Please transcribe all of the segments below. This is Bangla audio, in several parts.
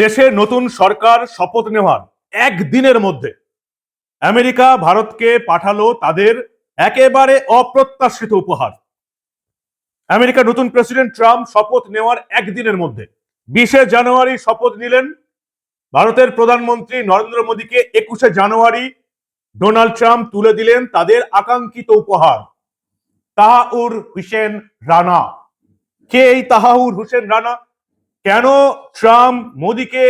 দেশে নতুন সরকার শপথ নেওয়ার একদিনের মধ্যে আমেরিকা ভারতকে পাঠালো তাদের একেবারে অপ্রত্যাশিত উপহার। আমেরিকার নতুন প্রেসিডেন্ট ট্রাম্প শপথ নেওয়ার একদিনের মধ্যে বিশে জানুয়ারি শপথ নিলেন ভারতের প্রধানমন্ত্রী নরেন্দ্র মোদীকে একুশে জানুয়ারি ডোনাল্ড ট্রাম্প তুলে দিলেন তাদের আকাঙ্ক্ষিত উপহার, তাহাউর হুসেন রানা। কে এই তাহাউর হুসেন রানা? কেন ট্রাম্প মোদীকে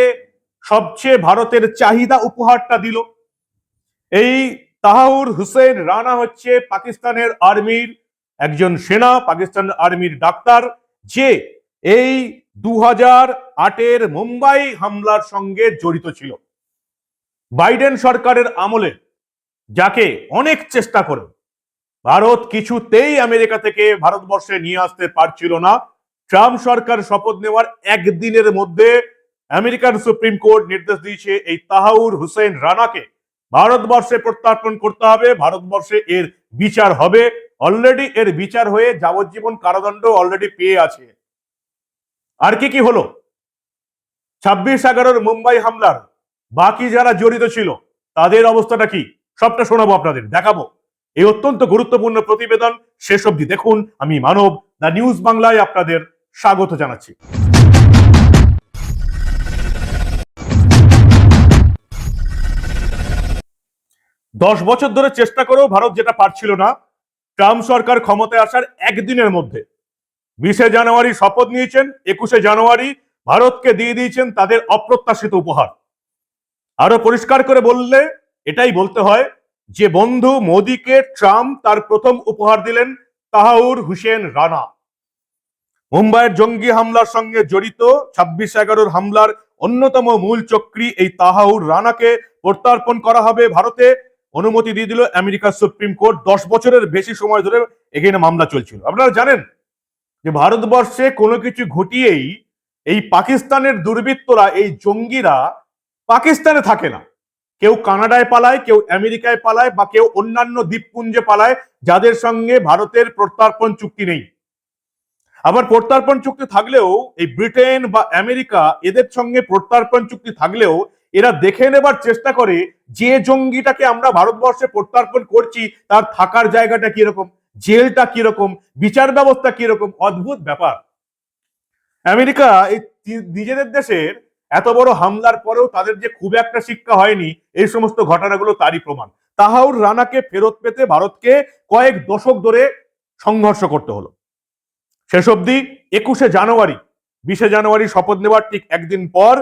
সবচেয়ে ভারতের চাহিদা উপহারটা দিল? এই তাহাউর হুসেন রানা হচ্ছে পাকিস্তানের আর্মির একজন সেনা, পাকিস্তান আর্মির ডাক্তার, যে এই দু হাজার আটের মুম্বাই হামলার সঙ্গে জড়িত ছিল। বাইডেন সরকারের আমলে যাকে অনেক চেষ্টা করে, ভারত কিছুতেই আমেরিকা থেকে ভারতবর্ষে নিয়ে আসতে পারছিল না। ট্রাম্প সরকার শপথ নেওয়ার একদিনের মধ্যে আমেরিকান সুপ্রিম কোর্ট নির্দেশ দিয়েছে এই তাহাউর হুসেন রানাকে ভারতবর্ষে প্রত্যার্পণ করতে হবে। ভারতবর্ষে এর বিচার হবে। অলরেডি এর বিচার হয়ে যাবজ্জীবন কারাদণ্ড অলরেডি পেয়ে আছে। আর কি কি হলো? ছাব্বিশ এগারোর মুম্বাই হামলার বাকি যারা জড়িত ছিল, তাদের অবস্থাটা কি? সবটা শোনাবো আপনাদের, দেখাবো। এই অত্যন্ত গুরুত্বপূর্ণ প্রতিবেদন শেষ অবধি দেখুন। আমি মানব, দ্য নিউজ বাংলায় আপনাদের স্বাগত জানাচ্ছি। দশ বছর ধরে চেষ্টা করেও ভারত যেটা পারছিল না, ট্রাম্প সরকার ক্ষমতায় আসার একদিনের মধ্যে। বিশে জানুয়ারি শপথ নিয়েছেন, একুশে জানুয়ারি ভারতকে দিয়ে দিয়েছেন তাদের অপ্রত্যাশিত উপহার। আরও পরিষ্কার করে বললে, এটাই বলতে হয়, যে বন্ধু মোদীকে ট্রাম্প তার প্রথম উপহার দিলেন তাহাউর হুসেন রানা। মুম্বাইয়ের জঙ্গি হামলার সঙ্গে জড়িত ছাব্বিশ এগারোর হামলার অন্যতম মূল চক্রী এই তাহাউর রানাকে প্রত্যার্পণ করা হবে ভারতে। অনুমতি দিয়ে দিল আমেরিকার সুপ্রিম কোর্ট। দশ বছরের বেশি সময় ধরে এখানে মামলা চলছিল। আপনারা জানেন যে ভারতবর্ষে কোনো কিছু ঘটিয়েই এই পাকিস্তানের দুর্বৃত্তরা, এই জঙ্গিরা পাকিস্তানে থাকে না। কেউ কানাডায় পালায়, কেউ আমেরিকায় পালায় বা কেউ অন্যান্য দ্বীপপুঞ্জে পালায়, যাদের সঙ্গে ভারতের প্রত্যার্পণ চুক্তি নেই। আবার প্রত্যার্পণ চুক্তি থাকলেও এই ব্রিটেন বা আমেরিকা এদের সঙ্গে প্রত্যার্পণ চুক্তি থাকলেও এরা দেখে নেবার চেষ্টা করে যে জঙ্গিটাকে আমরা ভারতবর্ষে প্রত্যার্পণ করছি, তার থাকার জায়গাটা কীরকম, জেলটা কীরকম, বিচার ব্যবস্থা কীরকম, অদ্ভুত ব্যাপার। আমেরিকা এই নিজেদের দেশের এত বড় হামলার পরেও তাদের যে খুব একটা শিক্ষা হয়নি, এই সমস্ত ঘটনাগুলো তারই প্রমাণ। তাহাউর রানাকে ফেরত পেতে ভারতকে কয়েক দশক ধরে সংঘর্ষ করতে হলো। শেষ অবধি একুশে জানুয়ারি, বিশে জানুয়ারি শপথ নেওয়ার ঠিক একদিন পর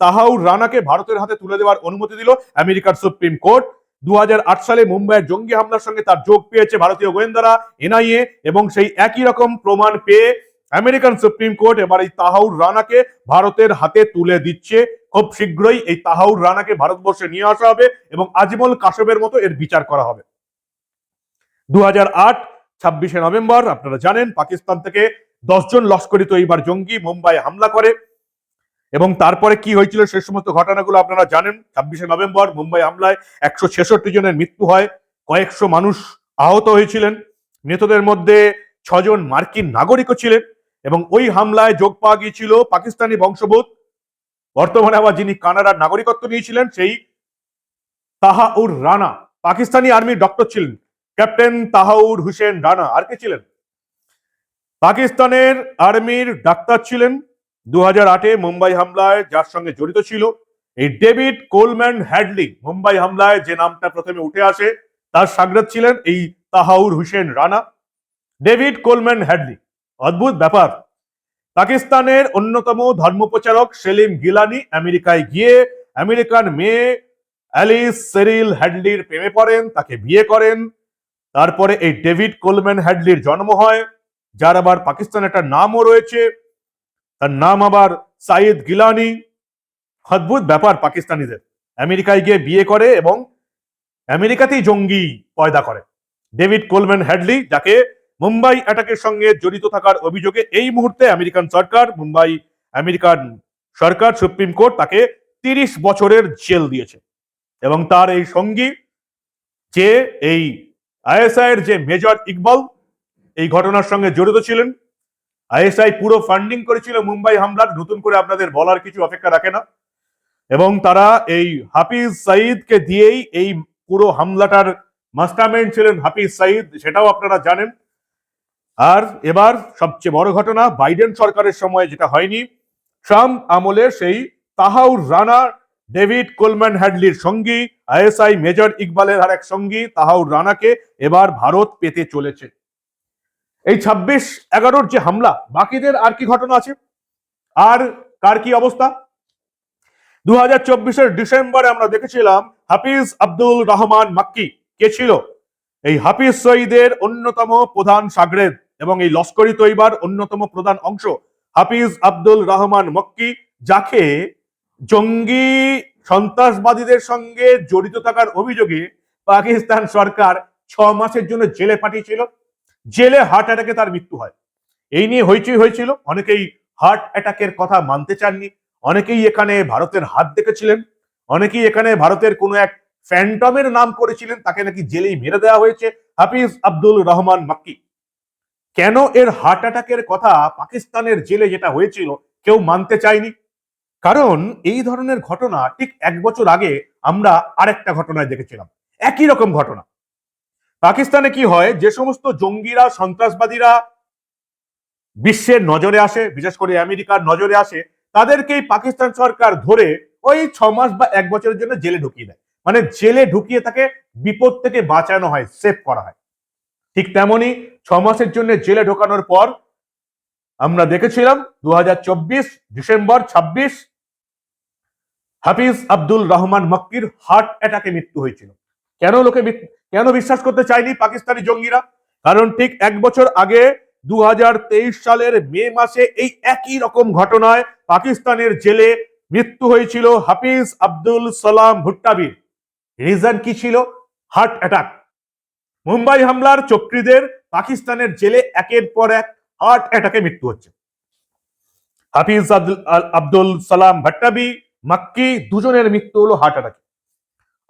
তাহাউর রানাকে ভারতের হাতে তুলে দেওয়ার অনুমতি দিল আমেরিকার সুপ্রিম কোর্ট। দু হাজার আট সালে মুম্বাইয়ের জঙ্গি হামলার সঙ্গে তার যোগ পেয়েছে ভারতীয় গোয়েন্দারা, এনআইএ, এবং সেই একই রকম প্রমাণ পেয়ে আমেরিকান সুপ্রিম কোর্ট এবার এই তাহাউর রানাকে ভারতের হাতে তুলে দিচ্ছে। খুব শীঘ্রই এই তাহাউর রানাকে ভারতবর্ষে নিয়ে আসা হবে এবং আজমল কাশবের মতো এর বিচার করা হবে। দু হাজার আট ছাব্বিশে নভেম্বর, আপনারা জানেন, পাকিস্তান থেকে দশজন লস্করিত এইবার জঙ্গি মুম্বাই হামলা করে। এবং তারপরে কি হয়েছিল সে সমস্ত ঘটনাগুলো আপনারা জানেন, ছাব্বিশে নভেম্বর মুম্বাই হামলায় একশো ছেষট্টি জনের মৃত্যু হয়, কয়েকশো মানুষ আহত হয়েছিলেন। মৃতদের মধ্যে ছজন মার্কিন নাগরিকও ছিলেন এবং ওই হামলায় যোগ পাওয়া গিয়েছিল পাকিস্তানি বংশবোধ বর্তমানে আবার যিনি কানাডার নাগরিকত্ব নিয়েছিলেন, সেই তাহা উর রানা, পাকিস্তানি আর্মির ডক্টর ছিলেন। ক্যাপ্টেন তাহাউর হুসেন রানা, আর কে ছিলেন? পাকিস্তানের আর্মির ডাক্তার ছিলেন দু হাজার আটে মুম্বাই হামলায় যার সঙ্গে জড়িত ছিল, এই ডেভিড কোলম্যান হ্যাডলি। মুম্বাই হামলায় যে নামটা প্রথমে উঠে আসে, তার সাগরাত ছিলেন এই Tahawwur Hussain Rana. David Coleman Headley, অদ্ভুত ব্যাপার। পাকিস্তানের অন্যতম ধর্মপ্রচারক সেলিম গিলানি আমেরিকায় গিয়ে আমেরিকান মেয়ে অ্যালিস সেরিল হ্যাডলির প্রেমে পড়েন, তাকে বিয়ে করেন। তারপরে এই ডেভিড কোলম্যান হ্যাডলির জন্ম হয়, যার আবার পাকিস্তানে একটা নামও রয়েছে। তার নাম আবার সাইদ গিলানি। অদ্ভুত ব্যাপার পাকিস্তানিদের। আমেরিকায় গিয়ে বিয়ে করে এবং আমেরিকাতেই জঙ্গি পয়দা করে। ডেভিড কোলম্যান হ্যাডলি, যাকে মুম্বাই অ্যাটাকের সঙ্গে জড়িত থাকার অভিযোগে এই মুহূর্তে আমেরিকান সরকার, মুম্বাই আমেরিকান সরকার, সুপ্রিম কোর্ট তাকে তিরিশ বছরের জেল দিয়েছে। এবং তার এই সঙ্গী, যে এই আইএসআই এর যে মেজর ইকবাল এই ঘটনার সঙ্গে জড়িত ছিলেন। আইএসআই পুরো ফান্ডিং করেছিল মুম্বাই হামলার, নতুন করে আপনাদের বলার কিছু অপেক্ষা রাখে না। এবং তারা এই হাফিজ সাইদকে দিয়েই এই পুরো হামলাটার মাস্টারমাইন্ড ছিলেন হাফিজ সাইদ সেটাও আপনারা জানেন। আর এবার সবচেয়ে বড় ঘটনা, বাইডেন সরকারের সময় যেটা হয়নি, ট্রাম্প আমলে সেই তাহাউর রানা ডেভিড কোলম্যান হ্যাডলির সঙ্গী, আইএসআই মেজর ইকবালের আর এক সঙ্গী, তাহাউর রানাকে এবার ভারত পেতে চলেছে। এই ছাব্বিশ এগারোর যে হামলা, বাকিদের আর কি ঘটনা আছে? আর কার কি অবস্থা? দু হাজার চব্বিশের ডিসেম্বরে আমরা দেখেছিলাম হাফিজ আব্দুল রহমান মাক্কি, কে ছিল? এই হাফিজ সঈদের অন্যতম প্রধান সাগরেদ এবং এই লস্করি তৈবার অন্যতম প্রধান অংশ হাফিজ আব্দুল রহমান মক্কি, যাকে জঙ্গি সন্ত্রাসবাদীদের সঙ্গে জড়িত থাকার অভিযোগে পাকিস্তান সরকার ছ মাসের জন্য জেলে পাঠিয়েছিল। জেলে হার্ট অ্যাটাকে তার মৃত্যু হয়। এই নিয়ে হইচই হয়েছিল। অনেকেই হার্ট অ্যাটাকের কথা মানতে চাননি। অনেকেই এখানে ভারতের হাত দেখেছিলেন। অনেকেই এখানে ভারতের কোনো এক ফ্যান্টমের নাম করেছিলেন। তাকে নাকি জেলেই মেরে দেওয়া হয়েছে। হাফিজ আব্দুল রহমান মাক্কি। কেন এর হার্ট অ্যাটাকের কথা পাকিস্তানের জেলে যেটা হয়েছিল, কেউ মানতে চায়নি? কারণ এই ধরনের ঘটনা ঠিক এক বছর আগে আমরা আরেকটা ঘটনায় দেখেছিলাম। একই রকম ঘটনা। পাকিস্তানে কি হয়, যে সমস্ত জঙ্গিরা, সন্ত্রাসবাদীরা বিশ্বের নজরে আসে, বিশেষ করে আমেরিকার নজরে আসে, তাদেরকেই পাকিস্তান সরকার ধরে ওই ছ মাস বা এক বছরের জন্য জেলে ঢুকিয়ে দেয়। মানে জেলে ঢুকিয়ে তাকে বিপদ থেকে বাঁচানো হয়, সেভ করা হয়। ঠিক তেমনি ছ মাসের জন্য জেলে ঢোকানোর পর আমরা দেখেছিলাম, দু হাজার চব্বিশ, ডিসেম্বর ২৬ হাফিজ আব্দুল রহমান মক্কির হার্ট অ্যাটাকে মৃত্যু হয়েছিল। কেন লোকে কেন বিশ্বাস করতে চায়নি পাকিস্তানি জঙ্গিরা? কারণ ঠিক এক বছর আগে দুহাজার তেইশ সালের মে মাসে এই একই রকম ঘটনায় পাকিস্তানের জেলে মৃত্যু হয়েছিল হাফিজ আব্দুল সালাম ভুট্টাবির। রিজন কি ছিল? হার্ট অ্যাটাক মুম্বাই হামলার চক্রীদের পাকিস্তানের জেলে একের পর এক হার্ট অ্যাটাকে মৃত্যু হচ্ছে। হাফিজ আব্দুল সালাম ভট্টাবি মাক্কি দুজনের মৃত্যু হলো হার্ট অ্যাটাকে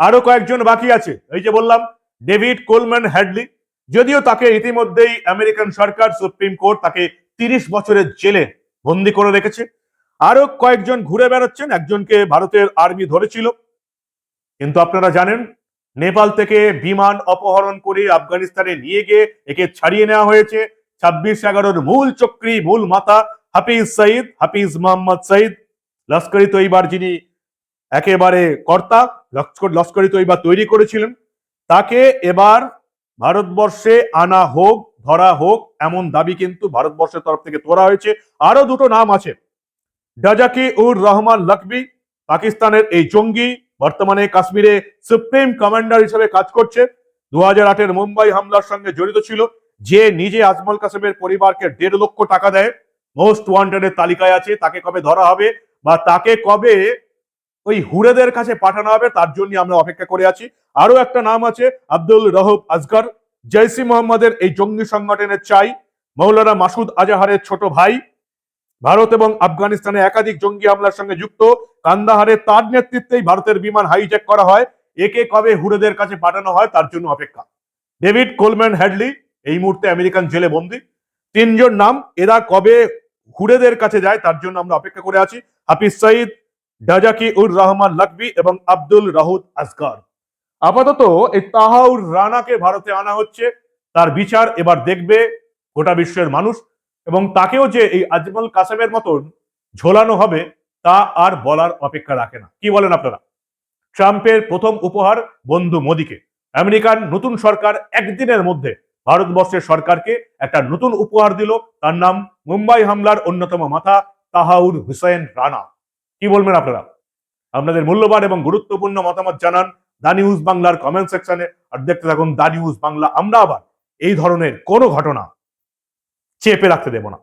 আরও কয়েকজন বাকি আছে, এই যে বললাম, ডেভিড কোলম্যান হ্যাডলি, যদিও তাকে ইতিমধ্যেই আমেরিকান সরকার, সুপ্রিম কোর্ট তাকে তিরিশ বছরের জেলে বন্দি করে রেখেছে। আরও কয়েকজন ঘুরে বেড়াচ্ছেন, একজনকে ভারতের আর্মি ধরেছিল। কিন্তু আপনারা জানেন, নেপাল থেকে বিমান অপহরণ করে আফগানিস্তানে নিয়ে গিয়ে একে ছাড়িয়ে নেওয়া হয়েছে। ছাব্বিশ এগারোর মূল চক্রী, মূল মাতা হাফিজ সঈদ হাফিজ মোহাম্মদ সঈদ লস্করি তৈবার যিনি একেবারে কর্তা, লস্কর, লস্করি তৈবা তৈরি করেছিলেন, তাকে এবার ভারতবর্ষে আনা হোক, ধরা হোক, এমন দাবি কিন্তু ভারতবর্ষের তরফ থেকে তোলা হয়েছে। আরও দুটো নাম আছে। ডাজাকি উর রহমান লকবি পাকিস্তানের এই জঙ্গি, বর্তমানে কাশ্মীরে সুপ্রিম কমান্ডার হিসেবে কাজ করছে। দু হাজার আটের মুম্বাই হামলার সঙ্গে জড়িত ছিল। যে নিজে আজমল কাসেমের পরিবারকে দেড় লক্ষ টাকা দেয়, মোস্ট ওয়ান্টেডের তালিকায় আছে, তাকে কবে ধরা হবে? বা তাকে কবে ওই হুরেদের কাছে পাঠানো হবে, তার জন্য আমরা অপেক্ষা করে আছি। আরও একটা নাম আছে, আব্দুল রহব আজগর। জয়সি মোহাম্মদের এই জঙ্গি সংগঠনের চাই, মৌলানা মাসুদ আজাহারের ছোট ভাই। ভারত এবং আফগানিস্তানে একাধিক জঙ্গি হামলার সঙ্গে যুক্ত। কান্দাহারে তার নেতৃত্বেই ভারতের বিমান হাইজ্যাক করা হয়। একে কবে হুরেদের কাছে পাঠানো হয়, তার জন্য অপেক্ষা। ডেভিড কোলম্যান হ্যাডলি, এই মুহূর্তে আমেরিকান জেলে বন্দী। তিনজন নাম, এরা কবে হুরেদের কাছে যায়, তার জন্য আমরা অপেক্ষা করে আছি। হাফিজ সঈদ, ডাজাকি উর রহমান লাকবি এবং আব্দুল রাহুদ আসগর আপাতত এই তাহাউর রানাকে ভারতে আনা হচ্ছে। তার বিচার এবার দেখবে গোটা বিশ্বের মানুষ এবং তাকেও যে এই আজমল কাসেমের মতন ঝোলানো হবে, তা আর বলার অপেক্ষা রাখে না। কি বলেন আপনারা? ট্রাম্পের প্রথম উপহার বন্ধু মোদীকে। আমেরিকান নতুন সরকার একদিনের মধ্যে ভারতবর্ষের সরকারকে একটা নতুন উপহার দিল। তার নাম মুম্বাই হামলার অন্যতম মাথা তাহাউর হুসেন রানা। কি বলবেন আপনারা? আপনাদের মূল্যবান এবং গুরুত্বপূর্ণ মতামত জানান দা নিউজ বাংলার কমেন্ট সেকশনে, আর দেখতে থাকুন দা নিউজ বাংলা। আমরা আবার এই ধরনের কোনো ঘটনা চেপে রাখতে দেব না।